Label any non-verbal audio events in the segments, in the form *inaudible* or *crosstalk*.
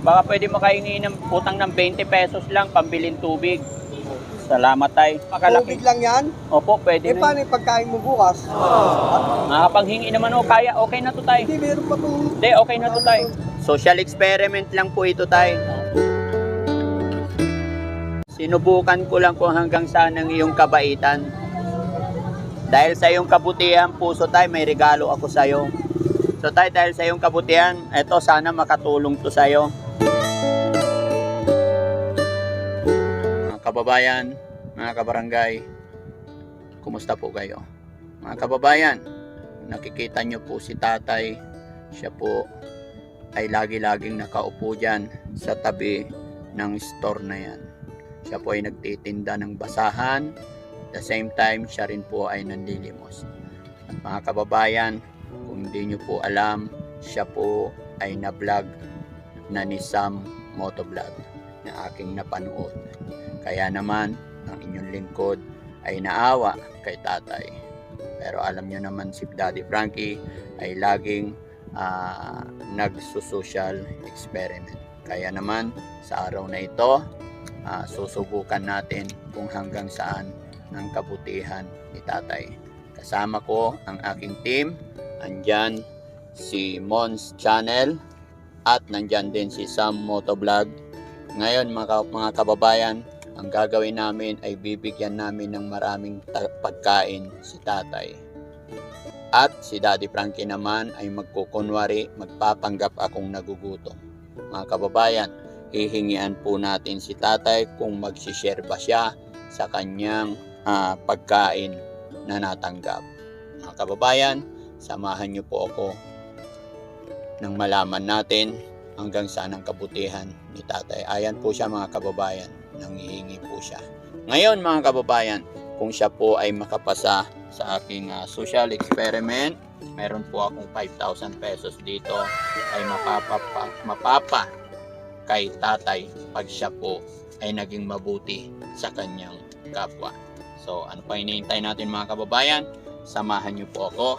Baka pwede makahingi ng utang ng 20 pesos lang, pambilin tubig. Salamat tay. Tubig Makalaki. lang yan? Opo, pwede Eh, na. paano yung pagkain mo bukas? Nakapanghingi naman o kaya, okay na to tay. Hindi, meron pa itong... Hindi, okay na to tay. Social experiment lang po ito tay. Sinubukan ko lang kung hanggang saan ang iyong kabaitan. Dahil sa iyong kabutihan, puso tay, may regalo ako sa iyo. So tay, dahil sa iyong kabutihan, eto sana makatulong to sa iyo. Kababayan, mga kabarangay, kumusta po kayo? Mga kababayan, nakikita nyo po si tatay, siya po ay lagi-laging nakaupo dyan sa tabi ng store na yan. Siya po ay nagtitinda ng basahan, the same time siya rin po ay nanlilimos. At mga kababayan, kung hindi nyo po alam, siya po ay na-vlog na ni Sam Motovlog na aking napanood. Kaya naman, ang inyong lingkod ay naawa kay tatay. Pero alam nyo naman si Daddy Frankie ay laging ah, nagsusocial experiment. Kaya naman sa araw na ito, ah, susubukan natin kung hanggang saan ang kabutihan ni tatay. Kasama ko ang aking team. Andyan si Mons Channel at nandyan din si Sam Motovlog. Ngayon mga, mga kababayan, ang gagawin namin ay bibigyan namin ng maraming pagkain si tatay. At si Daddy Frankie naman ay magkukunwari, magpapanggap akong nagugutom. Mga kababayan, hihingian po natin si tatay kung magsishare ba siya sa kanyang ah, pagkain na natanggap. Mga kababayan, samahan niyo po ako nang malaman natin hanggang saan ang kabutihan ni tatay. Ayan po siya mga kababayan, nangihingi po siya. Ngayon mga kababayan, kung siya po ay makapasa sa aking ah, social experiment, meron po akong 5,000 pesos dito ay mapapa, mapapa kay tatay pag siya po ay naging mabuti sa kanyang kapwa. So ano pa hinihintay natin mga kababayan? Samahan niyo po ako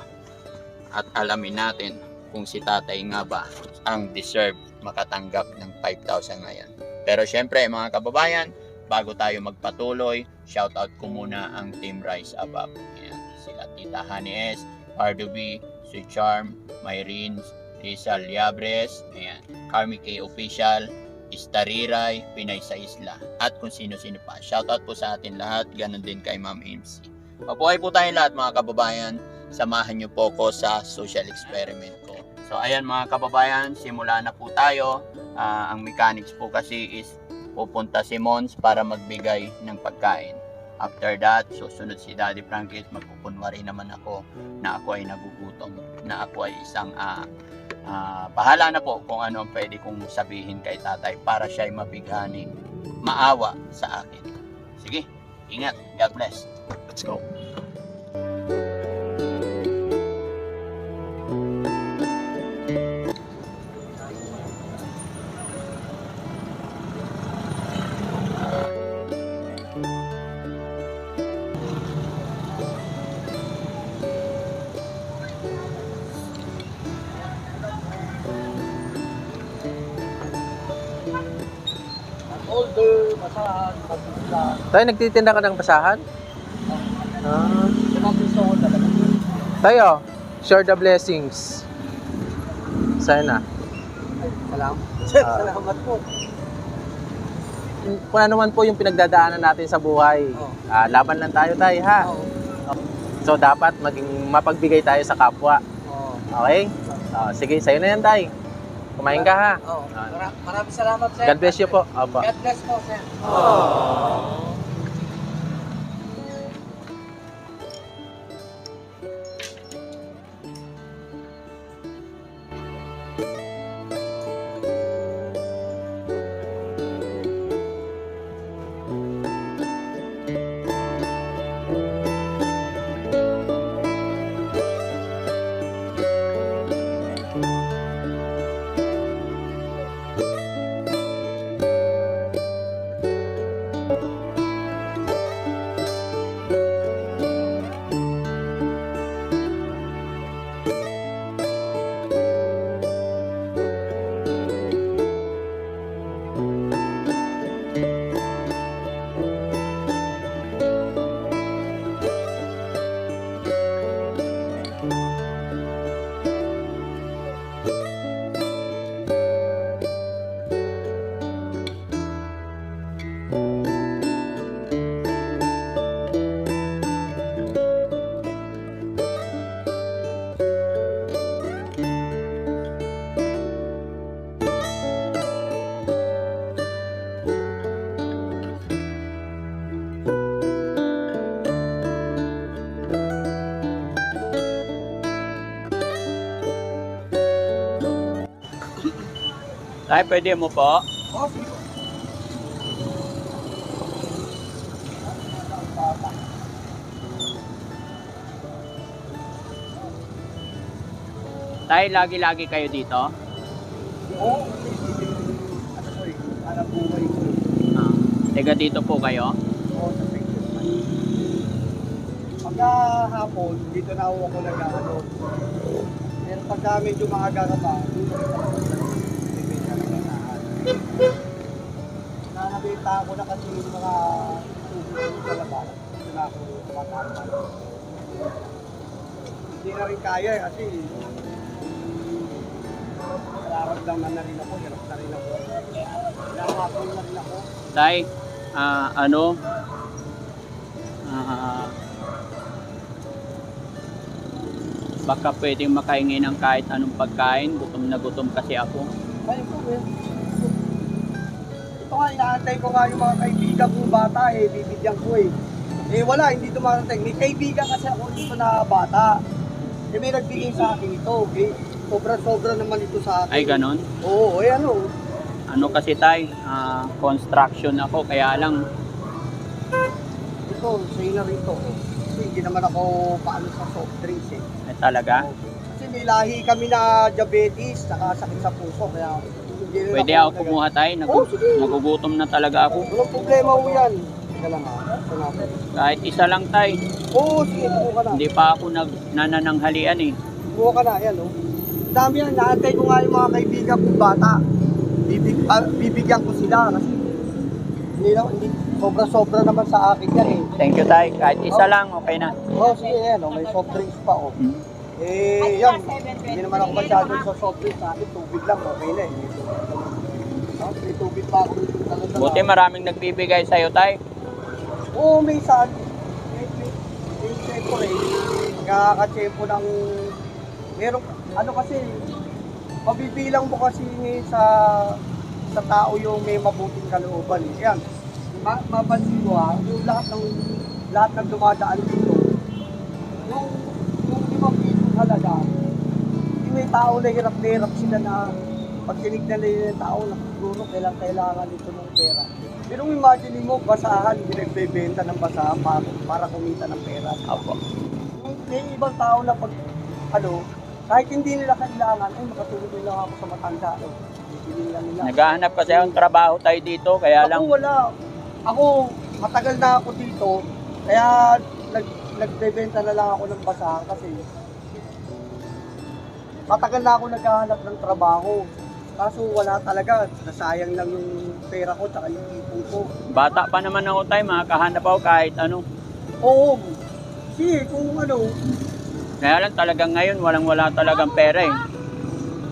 at alamin natin kung si tatay nga ba ang deserve makatanggap ng 5,000 ngayon. Pero syempre mga kababayan, bago tayo magpatuloy, shoutout ko muna ang Team Rise Above. Ayan, sila Tita Honey S, Pardo B, Sweet Charm, Myrene, Rizal Liabres, ayan, Carmi K Official, Istariray, Pinay sa Isla, at kung sino-sino pa. Shoutout po sa atin lahat, ganun din kay Ma'am MC. Mabuhay po tayong lahat mga kababayan, samahan niyo po ko sa social experiment ko. So ayan mga kababayan, simula na po tayo. Ah, ang mechanics po kasi is pupunta si Mons para magbigay ng pagkain. After that, susunod si Daddy Frankie at magkukunwari naman ako na ako ay nagugutom, na ako ay isang ah, ah, bahala na po kung ano ang pwede kong sabihin kay tatay para siya ay mabighani, maawa sa akin. Sige, ingat. God bless. Let's go. Older, masahan, pagkita. Tayo, nagtitinda ka ng basahan? Ah. Yung gusto ko talaga. Tayo, share the blessings. Sana. Salamat. Ah. *laughs* salamat po. Kung ano man po yung pinagdadaanan natin sa buhay, Oo. ah, laban lang tayo tayo ha. Oo. So dapat maging mapagbigay tayo sa kapwa. Oo. Okay? Ah, sige, sa'yo na yan tay. Kumain ka ha. Oo. Mara- maraming salamat, sir. God bless you po. Opo. God bless po, sir. Tay, pwede mo po? Oh. Tay, lagi-lagi kayo dito? Oo, ano anak buhay ko. Ah, taga dito po kayo? Oo, sa pension man. Pagka hapon, dito na ako nag-ano. Pero pagka medyo maaga ka pa, dito ng Nanabenta ako na kasi yung mga tubig sa labas. Na ako. Hindi na rin kaya eh, kasi nararamdaman na rin ako, hirap na rin ako. Nakakapon na rin ako. Tay, ah, ano? Ah, baka pwedeng makahingi ng kahit anong pagkain. Gutom na gutom kasi ako. Po, eh. Ito nga, inaantay ko nga yung mga kaibigan kong bata eh, bibigyan ko eh. Eh wala, hindi dumarating. May kaibigan kasi ako dito na bata. Eh may nagbigay sa akin ito. Eh, sobra-sobra naman ito sa akin. Ay, ganon. Oo, eh ano. Ano kasi tay, ah, construction ako, kaya lang Ito, sa'yo na rin ito. Kasi hindi naman ako paano sa soft drinks eh. eh, talaga. Kasi may lahi kami na diabetes, saka sakit sa puso. Kaya Pwede ako kumuha tay, Nag- sige. nagugutom na talaga ako. Walang problema ho yan. Teka lang ha. Kahit isa lang tay, Oo, sige, buko ka na. hindi pa ako nag nanananghalian eh. Buko ka na, yan oh. Dami yan, naantay ko nga yung mga kaibigan kong bata. Bibig, ah, bibigyan ko sila kasi hindi, na, hindi sobra-sobra naman sa akin yan eh. Thank you tay, kahit isa lang, okay na. Oo, oh, sige yan oh, may soft drinks pa oh. Hmm. Eh, yan, hindi naman ako masyado sa soft drinks sa akin, tubig lang, okay na eh. Oh, may tubig pa ako dito talaga. Buti maraming nagbibigay sa'yo tay. Oo, may saan. May, may, may tsempo eh. Nakakatsempo ng... Meron, ano kasi, mabibilang mo kasi ngayon sa sa tao yung may mabuting kalooban. eh. Yan, ma mapansin mo ha, yung lahat ng lahat ng dumadaan dito, may tao na hirap na hirap sila na pag tinignan nila yung tao na siguro kailangan kailangan nito ng pera. Pero imagine mo, basahan, pinagbebenta ng basahan para, para kumita ng pera. Apo. Yung May ibang tao na pag, ano, kahit hindi nila kailangan, ay makatulong lang ako sa matanda. No? Bibili lang nila. Naghahanap kasi akong trabaho tayo dito, kaya lang Ako wala. Ako, matagal na ako dito, kaya nag, nagbebenta na lang ako ng basahan kasi matagal na ako naghahanap ng trabaho. Kaso wala talaga, nasayang lang yung pera ko tsaka yung ipon ko. bata pa naman ako tayo, makakahanap ako kahit ano. Oo, kasi kung ano, Kaya lang talagang ngayon, walang wala talagang pera eh.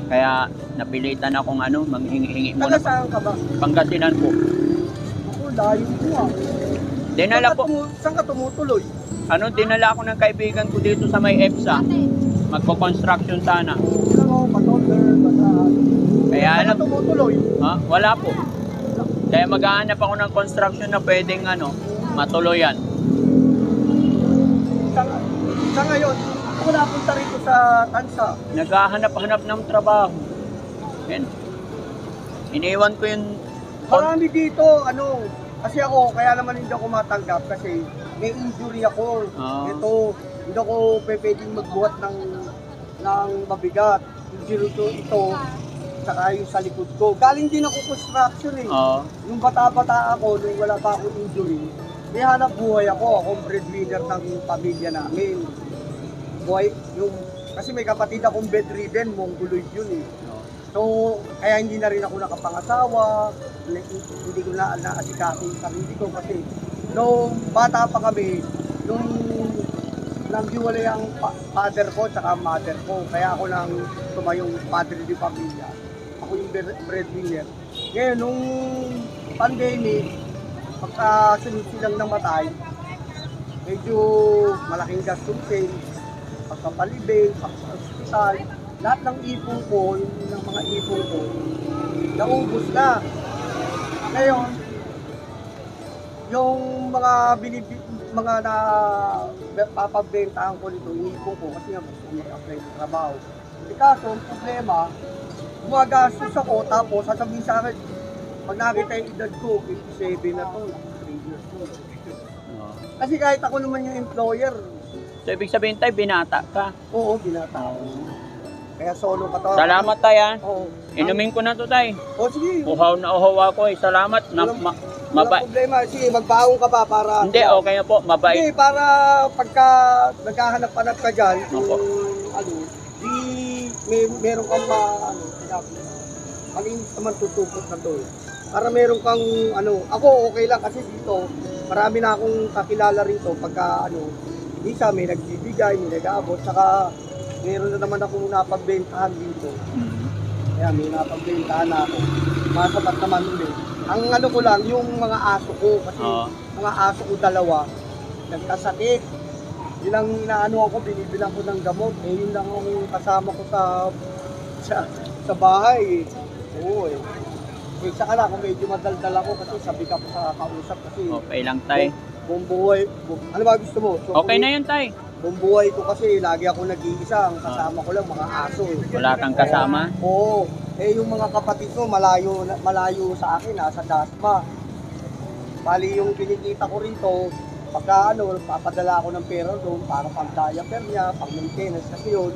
Kaya napilitan akong ano, manghingi-hingi taga muna. saan ka ba? Pangasinan po. Ako, layo ko ah. Dinala Saan po, Saan ka tumutuloy? ano, dinala ako ng kaibigan ko dito sa may EPSA. Magpo-construction sana. Lang ako, patoller, basahan. Kaya tumutuloy? ha? Wala po. Kaya maghahanap ako ng construction na pwedeng ano, matuloyan. Sa, sa ngayon, ako napunta rito sa Tansa. Naghahanap-hanap ng trabaho. Yan. Iniwan ko yung Marami dito, ano, kasi ako, kaya naman hindi ako matanggap kasi may injury ako. Ah. Ito, hindi ako pwedeng magbuhat ng, ng mabigat. Injury to ito, saka yung sa likod ko. Galing din ako construction eh. oh, Nung bata-bata ako, nung wala pa akong injury, may hanap buhay ako. Akong breadwinner ng pamilya namin. Buhay, yung, kasi may kapatid akong bedridden, mongoloid yun eh. So, kaya hindi na rin ako nakapangasawa, hindi hindi ko na naasikaso yung sarili ko kasi nung bata pa kami, nung naghiwalay ang pa- father ko at mother ko, kaya ako nang tumayong padre di pamilya. Ako yung bre- breadwinner. Ngayon, nung pandemic, pagka sunod silang namatay, medyo malaking gastusin, pagpapalibing, pagpa-hospital, lahat ng ipon ko, yung ng mga ipon ko, naubos na. Ngayon, yung mga binibi, mga na papabentahan ko nito, iniipon ko kasi nga gusto ko mag-apply ng trabaho. E kaso, ang problema, gumagastos ako, tapos sasabihin sa akin, pag nakita yung edad ko, 57 na to, 3 years old. Kasi kahit ako naman yung employer, So, ibig sabihin tayo, binata ka. oo, binata ako. Kaya solo ka to. Salamat tayo, ha. Oo. Inumin ko na to tayo. O sige, Uhaw na uhaw ako, eh. Salamat. Na, Walang- ma, walang maba- problema. Sige, magbaong ka pa para... Hindi, okay na po. Mabait. Hindi, para pagka naghahanap-hanap ka dyan, Opo. ano, di may, meron kang ma, ano, sinabi, malinis naman tutupot na to. eh. Para meron kang, ano, ako okay lang kasi dito, marami na akong kakilala rito pagka, ano, isa may nagbibigay, may nag-aabot, saka meron na naman akong napagbentahan dito. Mhm. Kaya may napagbentahan na ako. Masapat naman ulit. Ang ano ko lang, yung mga aso ko, kasi Oo. mga aso ko dalawa, nagkasakit. Yun ang inaano ako, binibilang ko ng gamot. Eh, yun lang ang kasama ko sa sa, sa bahay. eh. Oo eh. Eh, saka lang, kung medyo madaldal ako kasi sabi ka po sa kausap kasi Okay lang tayo. buong buhay, bu- ano ba gusto mo? Okay na yun tayo. Buong buhay ko kasi lagi ako nag-iisa, ang kasama ko lang mga aso eh. Wala kang kasama. Oo. Eh yung mga kapatid ko malayo malayo sa akin nasa Dasma. Bali yung kinikita ko rito, pagka ano, papadala ako ng pera doon para pang diaper niya, pang maintenance kasi yun.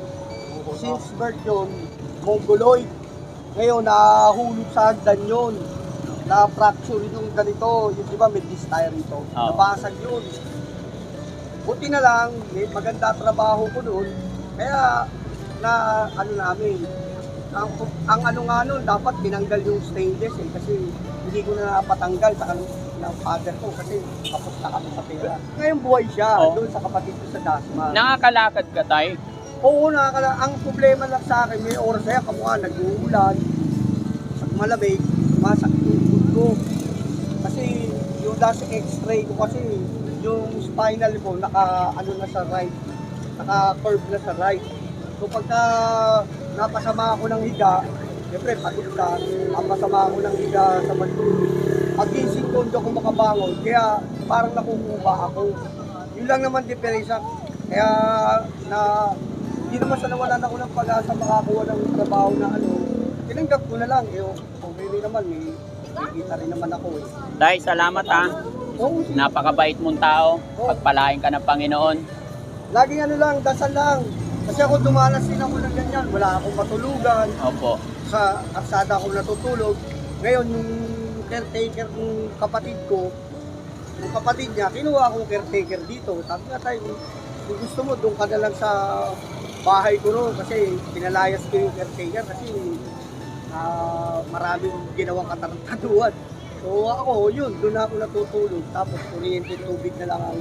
Since birth yun, mongoloid. Ngayon, nahulog sa hagdan yun. Na-fracture yung ganito, yung di ba may disc tayo rito. Oo. Nabasag yun. Buti na lang, may maganda trabaho ko doon. Kaya, na ano namin, ang, ang ano nga nun, dapat tinanggal yung stainless eh, kasi hindi ko na napatanggal sa kanong ng father ko kasi tapos na kami sa pera. Ngayon buhay siya Oo. doon sa kapatid ko sa Dasma. Nakakalakad ka tayo. Oo, nakakala. Ang problema lang sa akin, may oras kaya kamukha nag-uulan, sa malamig, masakit yung ko. Kasi yung last x-ray ko kasi, yung spinal ko, naka, ano na sa right, naka-curve na sa right. So pagka napasama ako ng higa, siyempre pagod ka, napasama ako ng higa sa matulog. Pagising ko, hindi ako makabangon, kaya parang nakukuha ako. Yun lang naman diferensya. Kaya na hindi naman sa nawalan ako ng pag-asa makakuha ng trabaho na ano. Tinanggap ko na lang. Eh, okay rin naman. Eh, kikita rin naman ako eh. Tay, salamat ha. Napakabait mong tao. Pagpalain ka ng Panginoon. Laging ano lang, dasal lang. Kasi ako dumanas din ako ng ganyan. Wala akong matulugan. Opo. Sa arsada ako natutulog. Ngayon, yung caretaker ng kapatid ko, yung kapatid niya, kinuha akong caretaker dito. Sabi nga tayo, kung gusto mo, doon ka na lang sa bahay ko noon kasi pinalayas ko yung caretaker kasi ah, maraming ginawang katarantaduan. So ako, yun, doon ako natutulog. Tapos kuryente tubig na lang ang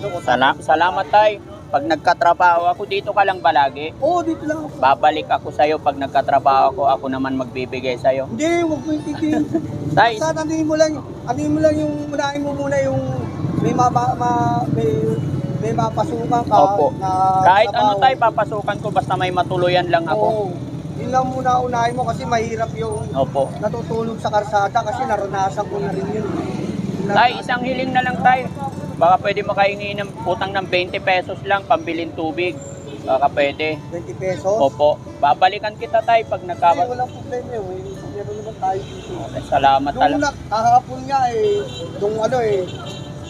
ano. Sala- salamat tay. Pag nagkatrabaho ako, dito ka lang balagi. Oo, dito lang ako. Babalik ako sa'yo pag nagkatrabaho ako. Ako naman magbibigay sa'yo. Hindi, huwag mo intindihin. *laughs* Tay, Basta anuhin mo lang, anuhin mo lang yung, unahin mo muna yung may mapa, ma, may, may mapasukan ka Opo. na kahit ano trabaho. tay, papasukan ko basta may matuluyan lang ako. Oo. Yun lang muna unahin mo kasi mahirap yung Opo. natutulog sa karsada kasi naranasan ko na rin yun. Tay, isang hiling na lang tay. Baka pwede makahingi ng utang ng 20 pesos lang, pambilin tubig. Baka pwede. 20 pesos. Opo. Babalikan kita tay pag Kasi nagkaba. walang problema eh. Meron naman tayo dito. Okay, salamat Nung talaga. na, kahapon nga eh, nung ano eh,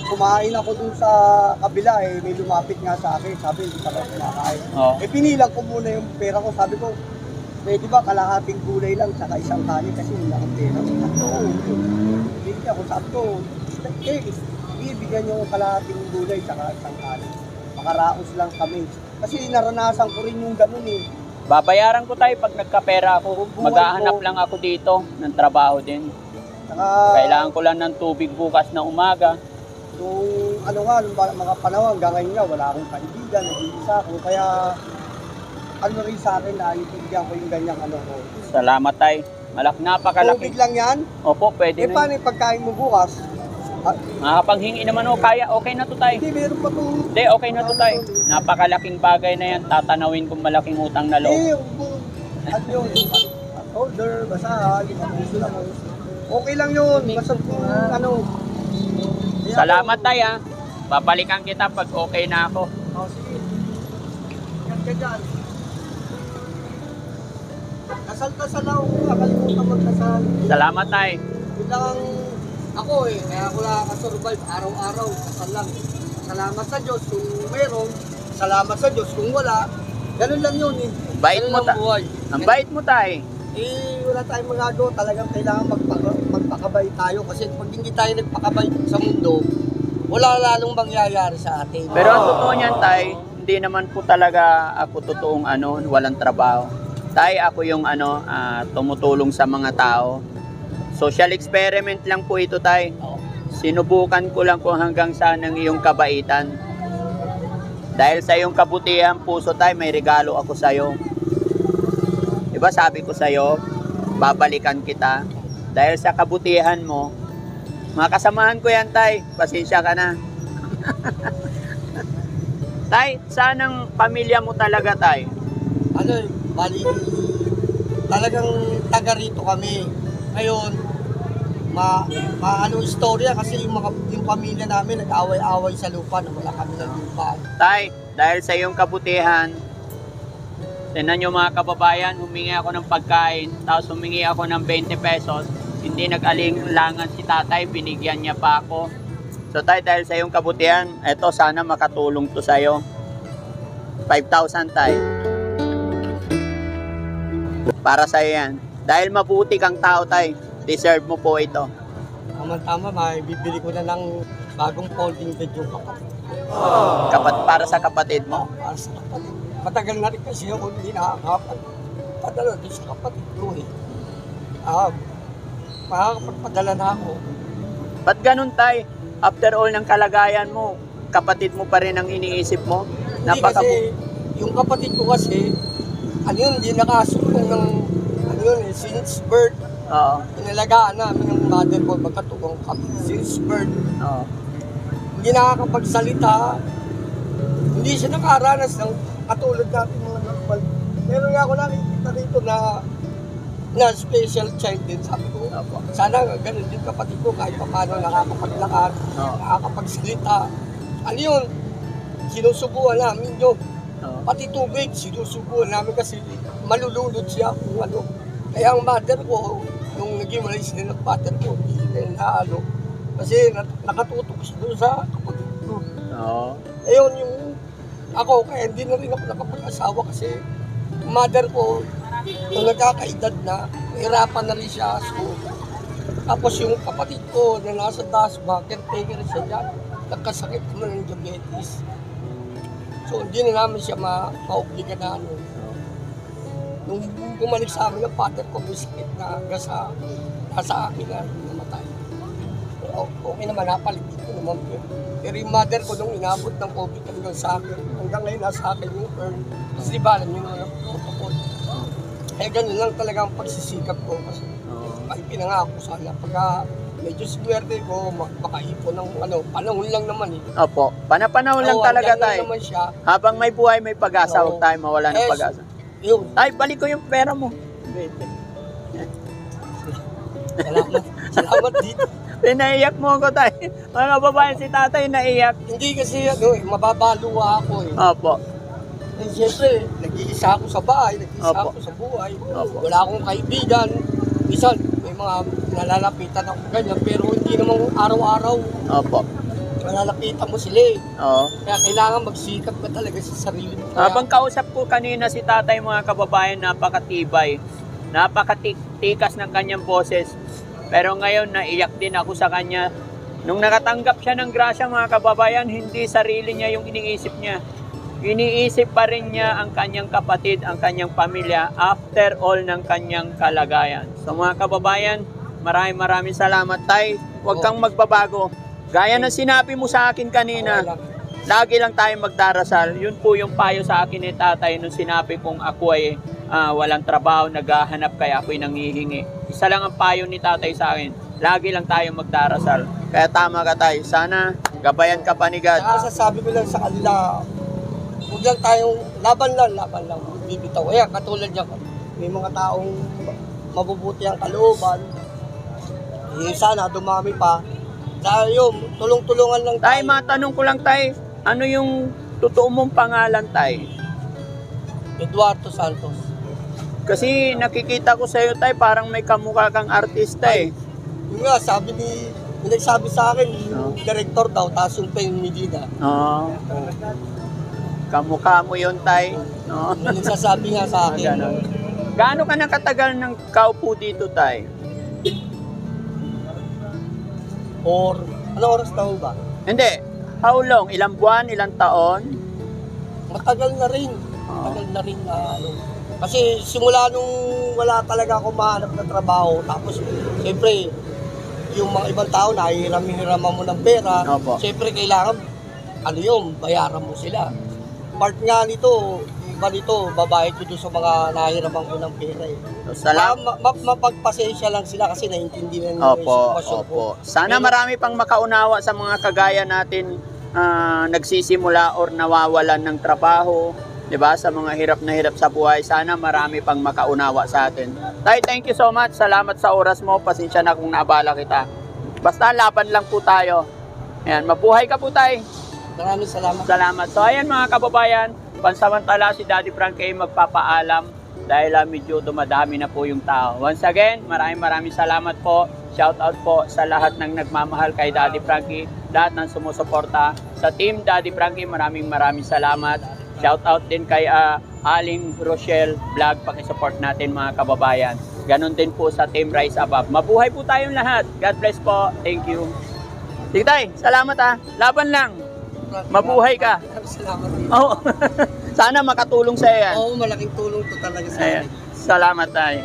kumain ako dun sa kabila eh, may lumapit nga sa akin, sabi hindi pa daw kumakain. Oh. Eh pinilang ko muna yung pera ko, sabi ko, pwede ba kalahating gulay lang tsaka isang kanin kasi wala akong pera. Oo, hindi ako sabi ko, eh, ibigyan niyo ako kalahating gulay tsaka isang kanin. Makaraos lang kami. Kasi naranasan ko rin yung ganun eh. Babayaran ko tayo pag nagkapera ako. Buhay Maghahanap lang ako dito ng trabaho din. Tsaka, Kailangan ko lang ng tubig bukas na umaga. Nung ano nga, nung mga panahon hanggang ngayon nga, wala akong kaibigan, nag-iisa ako. Kaya ano rin sa akin na ibigyan ko yung ganyang ano ko. Salamat tay. Malak Tubig napakalaki. lang yan? Opo, pwede Eh na. paano yung pagkain mo bukas? Ah, Makakapanghingi naman o kaya, okay na to tay. hindi, meron pa itong... Hindi, okay na to tay. Napakalaking bagay na yan. Tatanawin kong malaking utang na loob. Eh, yung kung ano yun, holder, basahan, lang. oh. Okay lang yun, basta kung ano. Salamat tay ha. Babalikan kita pag okay na ako. Oh, sige. Yan ka dyan. Kasal-kasal ako, nakalimutan magkasal. Salamat tay. Yun lang ang ako eh, kaya ako nakaka-survive araw-araw, kasal lang. Salamat sa Diyos kung meron, salamat sa Diyos kung wala. Ganun lang yun eh. Bait Ganun mo ta. buhay. Ang bait mo tay. Eh, wala tayong magagawa. Talagang kailangan magpaka, magpakabay tayo. Kasi pag hindi tayo nagpakabay sa mundo, wala lalong mangyayari sa atin. Pero ang totoo niyan, Tay, hindi naman po talaga ako totoong ano, walang trabaho. Tay, ako yung ano, ah, tumutulong sa mga tao. Social experiment lang po ito, Tay. Sinubukan ko lang kung hanggang saan ang iyong kabaitan. Dahil sa iyong kabutihan, puso, Tay, may regalo ako sa iyo. Diba sabi ko sa iyo, babalikan kita. Dahil sa kabutihan mo, mga kasamahan ko yan, Tay. Pasensya ka na. *laughs* Tay, saan ang pamilya mo talaga, Tay? ano bali, talagang taga rito kami. Ngayon, ma, ma ano istorya kasi yung mga yung pamilya namin nag-away-away sa lupa na wala kami ng lupa. Tay, dahil sa iyong kabutihan, tinan nyo mga kababayan, humingi ako ng pagkain, tapos humingi ako ng 20 pesos, hindi nag-alinlangan si tatay, binigyan niya pa ako. So tay, dahil sa iyong kabutihan, eto sana makatulong to sa iyo. 5,000 tay. Para sa yan. Dahil mabuti kang tao tay, deserve mo po ito. Tama-tama, may bibili ko na ng bagong folding bed yung kapatid. Kapat para sa kapatid mo. Para sa kapatid. Matagal na rin kasi ako hindi nakakapag padala doon sa kapatid ko eh. Ah, makakapagpadala na ako. Ba't ganun tay? After all ng kalagayan mo, kapatid mo pa rin ang iniisip mo? Hindi Napaka kasi, yung kapatid ko kasi, ano yun, hindi nakasumpong ng, ano yun eh, since birth, Oo. inalagaan namin ng mother ko, magkatugong kami, since birth, Oo. hindi nakakapagsalita, hindi siya nakaranas ng katulad natin mga normal. Meron nga ako nakikita rito na na special child din, sabi ko. Opo. Sana ganun din kapatid ko kahit pa paano nakakapaglakad, nakakapagsalita. Ano yun? Sinusubuan namin yun. Pati tubig, sinusubuan namin kasi malulunod siya kung ano. Kaya ang mother ko, nung naging malay sila ng father ko, hindi na naalo. Kasi na- nakatutok siya doon sa kapatid ko. Oo. Ayun yung ako, kaya hindi na rin ako nakapag-asawa kasi mother ko, nung nagkakaedad na, nahirapan na rin siya. So, tapos yung kapatid ko na nasa Dasma, caretaker siya dyan, nagkasakit naman ng diabetes. So, hindi na namin siya ma maobliga na ano. Nung bumalik sa amin ang father ko, may sakit na hanggang sa nasa akin na namatay. Pero okay naman, napalitin ko naman. Pero yung mother ko nung inabot ng COVID hanggang sa akin, hanggang ngayon nasa akin yung earn. Kasi di ba alam niyo naman ang protocol. Kaya ganun lang talaga ang pagsisikap ko kasi ay pinangako sana pagka medyo swerte ko mak- makaipon ng ano, panahon lang naman eh. Opo. Panapanahon lang Oo, talaga hanggang tayo. lang naman siya. Habang may buhay, may pag-asa. Huwag Oo. tayo mawala ng Eh, pag-asa. Yun, Tay, balik ko yung pera mo. salamat. salamat dito. Pinaiyak mo ako, tay. Mga kababayan, si tatay naiyak. Hindi kasi ano eh, mababaluwa ako eh. Opo. Eh, siyempre, nag-iisa ako sa bahay, nag-iisa Opo. ako sa buhay. Opo. Wala akong kaibigan. Minsan, may mga nalalapitan ako ganyan, pero hindi naman araw-araw Opo. nalalapitan mo sila eh. Oo. Kaya kailangan magsikap ka talaga sa sarili mo. Kaya, Habang kausap ko kanina si tatay mga kababayan, napakatibay. Napakatikas ng kanyang boses. Pero ngayon, naiyak din ako sa kanya. Nung nakatanggap siya ng grasya mga kababayan, hindi sarili niya yung iniisip niya. Iniisip pa rin niya ang kanyang kapatid, ang kanyang pamilya after all ng kanyang kalagayan. So mga kababayan, maraming maraming salamat tay. Huwag kang magbabago. Gaya ng sinabi mo sa akin kanina, lagi lang tayo magdarasal. Yun po yung payo sa akin ni tatay nung sinabi kong ako ay ah, walang trabaho, naghahanap kaya ako'y nangihingi. Isa lang ang payo ni tatay sa akin. Lagi lang tayo magdarasal. Kaya tama ka tayo. Sana gabayan ka pa ni God. Saka sasabi ko lang sa kanila, huwag lang tayong laban lang, laban lang. Bibitaw. Kaya katulad niya, may mga taong mabubuti ang kalooban. Eh, sana dumami pa. Dahil yun, tulong-tulungan lang Tay, tayo. matanong ko lang tay, ano yung totoo mong pangalan tay? Eduardo Santos. Kasi nakikita ko sa'yo tay, parang may kamukha kang artista eh. Yun nga, sabi ni, may nagsabi sa akin, yung director daw, tapos yung Pen Medina. Oo. Kamukha mo yun tay. No? May nagsasabi nga sa *laughs* Ah, akin. ganon. Gaano ka nakatagal ng kaupo dito tay? Or, ano oras daw ba? Hindi. How long? Ilang buwan? Ilang taon? Matagal na rin. Oo. Matagal na rin na ano. Kasi simula nung wala talaga akong mahanap na trabaho, tapos siyempre, yung mga ibang tao nahihiram-hiraman mo ng pera, Opo. siyempre kailangan, ano yun, bayaran mo sila. Part nga nito, iba nito, babayad ko doon sa mga nahihiraman ko ng pera eh. Salam- Ma- ma- mapagpasensya lang sila kasi naiintindihan nila yung Opo, sitwasyon ko. opo. Sana marami pang makaunawa sa mga kagaya natin ah, nagsisimula or nawawalan ng trabaho, 'di ba? Sa mga hirap na hirap sa buhay, sana marami pang makaunawa sa atin. Tay, thank you so much. Salamat sa oras mo. Pasensya na kung naabala kita. Basta laban lang po tayo. Ayan, mabuhay ka po tay. Maraming salamat. Salamat. So ayan mga kababayan, pansamantala si Daddy Frank ay magpapaalam dahil ah, medyo dumadami na po yung tao. Once again, maraming maraming salamat po. Shout out po sa lahat ng nagmamahal kay Daddy Frankie, lahat ng sumusuporta. Sa team Daddy Frankie, maraming maraming salamat. Shout out din kay ah, Aling Rochelle Vlog, pakisupport natin mga kababayan. Ganon din po sa Team Rise Above. Mabuhay po tayong lahat. God bless po. Thank you. Sige tay, salamat ah. Laban lang. Mabuhay ka. Salamat. Oo. *laughs* Sana makatulong sa yan. Oo, malaking tulong to talaga sa akin. Salamat tayo.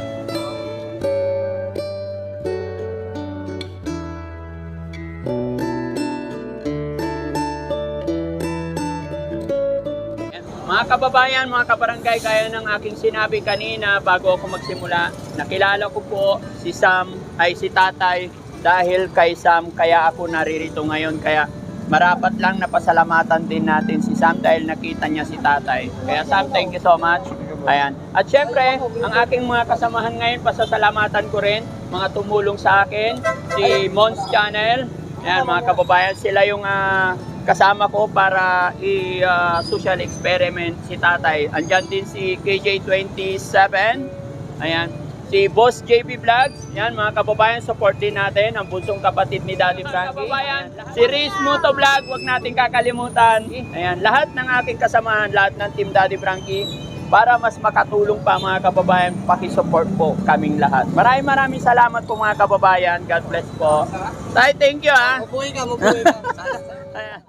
Mga kababayan, mga kabarangay, kaya ng aking sinabi kanina bago ako magsimula, nakilala ko po si Sam, ay si Tatay, dahil kay Sam, kaya ako naririto ngayon. Kaya marapat lang na pasalamatan din natin si Sam dahil nakita niya si Tatay. Kaya Sam, thank you so much. Ayan. At syempre, ang aking mga kasamahan ngayon, pasasalamatan ko rin, mga tumulong sa akin, si Mons Channel, Ayan, mga kababayan, sila yung ah, kasama ko para i-social experiment si tatay. Andyan din si KJ27. Ayan si Boss JP Vlogs. Yan mga kababayan, support din natin ang bunsong kapatid ni Daddy Frankie. Kababayan, si Riz Moto Vlog, wag nating kakalimutan. Eh. Ayan, lahat ng aking kasamahan, lahat ng team Daddy Frankie para mas makatulong pa mga kababayan, paki-support po kaming lahat. Maraming maraming salamat po mga kababayan. God bless po. Tay, thank you ha. Mabuhay ka, mabuhay ka. *laughs* Ayan.